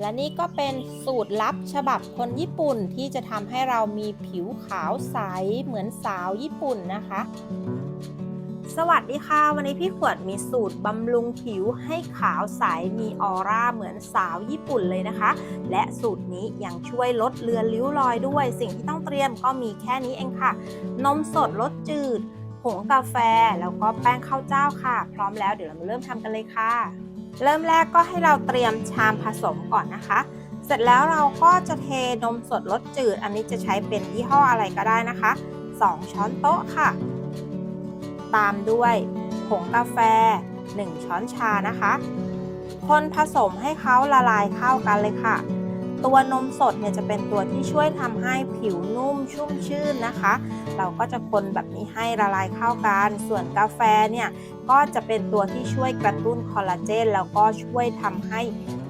และนี่ก็เป็นสูตรลับฉบับคนญี่ปุ่นที่จะทำให้เรามีผิวขาวใสเหมือนสาวญี่ปุ่นนะคะ สวัสดีค่ะ วันนี้พี่ขวดมีสูตรบำรุงผิวให้ขาวใสมีออร่าเหมือนสาวญี่ปุ่นเลยนะคะ และสูตรนี้ยังช่วยลดเลือนริ้วรอยด้วย สิ่งที่ต้องเตรียมก็มีแค่นี้เองค่ะ นมสดรสจืด ผงกาแฟ แล้วก็แป้งข้าวเจ้าค่ะ พร้อมแล้วเดี๋ยวเรามาเริ่มทำกันเลยค่ะ เริ่มแรกก็ให้เราเตรียมชามผสมก่อนนะคะ เสร็จแล้วเราก็จะเทนมสดรสจืด อันนี้จะใช้เป็นยี่ห้ออะไรก็ได้นะคะ 2 ช้อนโต๊ะค่ะ ตามด้วยผงกาแฟ 1 ช้อนชานะคะ คนผสมให้เขาละลายเข้ากันเลยค่ะ ตัวนมสดเนี่ยจะเป็นตัวที่ช่วยทำให้ผิวนุ่มชุ่มชื่นนะคะ เราก็จะคนแบบนี้ให้ละลายเข้ากัน ส่วนกาแฟเนี่ยก็จะเป็นตัวที่ช่วยกระตุ้นคอลลาเจนแล้วก็ช่วยทำให้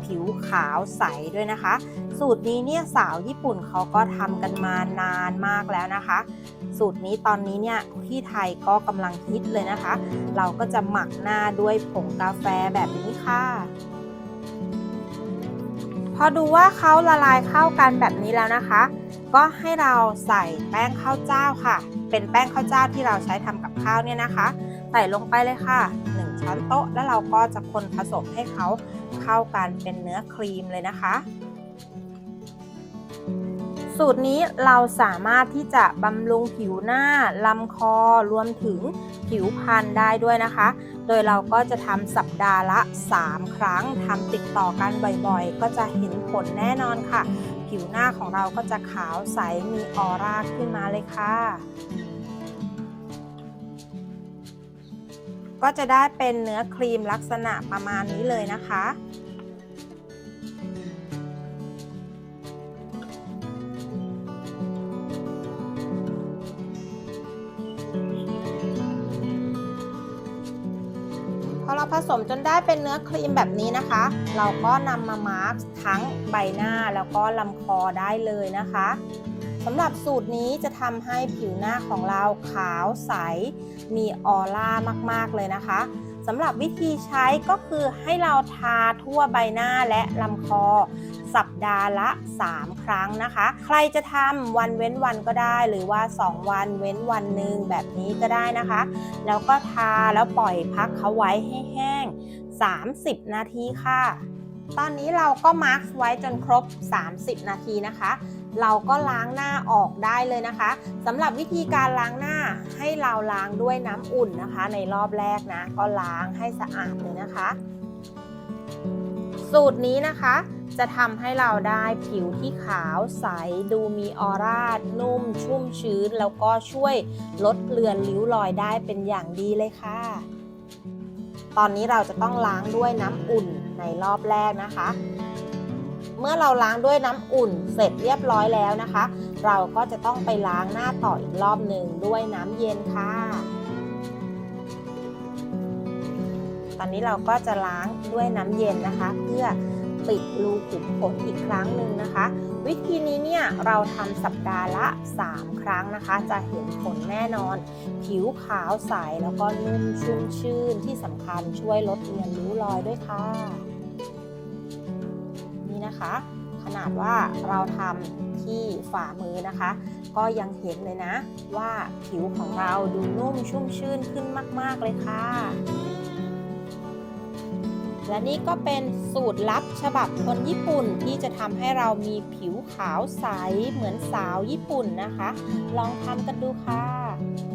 ผิวขาวใสด้วยนะคะ สูตรนี้เนี่ยสาวญี่ปุ่นเขาก็ทำกันมานานมากแล้วนะคะ สูตรนี้ตอนนี้เนี่ยที่ไทยก็กำลังฮิตเลยนะคะ เราก็จะหมักหน้าด้วยผงกาแฟแบบนี้ค่ะ อดูว่าเขาละลายเข้ากันแบบนี้แล้วนะคะ ก็ให้เราใส่แป้งข้าวเจ้าค่ะ เป็นแป้งข้าวเจ้าที่เราใช้ทำกับข้าวเนี่ยนะคะ ใส่ลงไปเลยค่ะ 1 ช้อนโต๊ะ แล้วเราก็จะคนผสมให้เขาเข้ากันเป็นเนื้อครีมเลยนะคะ สูตรนี้เราสามารถที่จะบำรุงผิวหน้าลำคอรวมถึงผิวพรรณได้ด้วยนะคะ โดยเราก็จะทำสัปดาห์ละ 3 ครั้งทำติดต่อกันบ่อยๆ ก็จะเห็นผลแน่นอนค่ะ ผิวหน้าของเราก็จะขาวใสมีออร่าขึ้นมาเลยค่ะ ก็จะได้เป็นเนื้อครีมลักษณะประมาณนี้เลยนะคะ เราผสมจนได้เป็นเนื้อครีมแบบนี้นะคะ เราก็นำมามาร์กทั้งใบหน้าแล้วก็ลำคอได้เลยนะคะสำหรับสูตรนี้จะทำให้ผิวหน้าของเราขาวใส มีออร่ามากๆเลยนะคะ สำหรับวิธีใช้ก็คือให้เราทาทั่วใบหน้าและลำคอ สัปดาห์ละ 3 ครั้งนะคะ ใครจะทำวันเว้นวันก็ได้ หรือว่า 2 วันเว้นวันหนึ่งแบบนี้ก็ได้นะคะ แล้วก็ทาแล้วปล่อยพักเขาไว้ให้แห้ง 30 นาทีค่ะ ตอนนี้เราก็มาร์กไว้จนครบ 30 นาทีนะคะ เราก็ล้างหน้าออกได้เลยนะคะสำหรับวิธีการล้างหน้าให้เราล้างด้วยน้ำอุ่นนะคะ ในรอบแรกนะ ก็ล้างให้สะอาดเลยนะคะ สูตรนี้นะคะจะทำให้เราได้ผิวที่ขาวใส ดูมีออร่า นุ่ม ชุ่มชื้น แล้วก็ช่วยลดเลือนริ้วรอยได้เป็นอย่างดีเลยค่ะ ตอนนี้เราจะต้องล้างด้วยน้ำอุ่นในรอบแรกนะคะ เมื่อเราล้างด้วยน้ำอุ่นเสร็จเรียบร้อยแล้วนะคะ เราก็จะต้องไปล้างหน้าต่ออีกรอบหนึ่งด้วยน้ำเย็นค่ะ ตอนนี้เราก็จะล้างด้วยน้ำเย็นนะคะ เพื่อปิดรูขุมขนอีกครั้งหนึ่งนะคะ วิธีนี้เนี่ยเราทำสัปดาห์ละ 3 ครั้งนะคะ จะเห็นผลแน่นอน ผิวขาวใสแล้วก็นุ่มชุ่มชื่นที่สำคัญช่วยลดเลือนริ้วรอยด้วยค่ะ นะคะ ขนาดว่าเราทำที่ฝ่ามือนะคะ ก็ยังเห็นเลยนะ ว่าผิวของเราดูนุ่มชุ่มชื่นขึ้นมากๆเลยค่ะ และนี่ก็เป็นสูตรลับฉบับคนญี่ปุ่นที่จะทำให้เรามีผิวขาวใสเหมือนสาวญี่ปุ่นนะคะ ลองทำกันดูค่ะ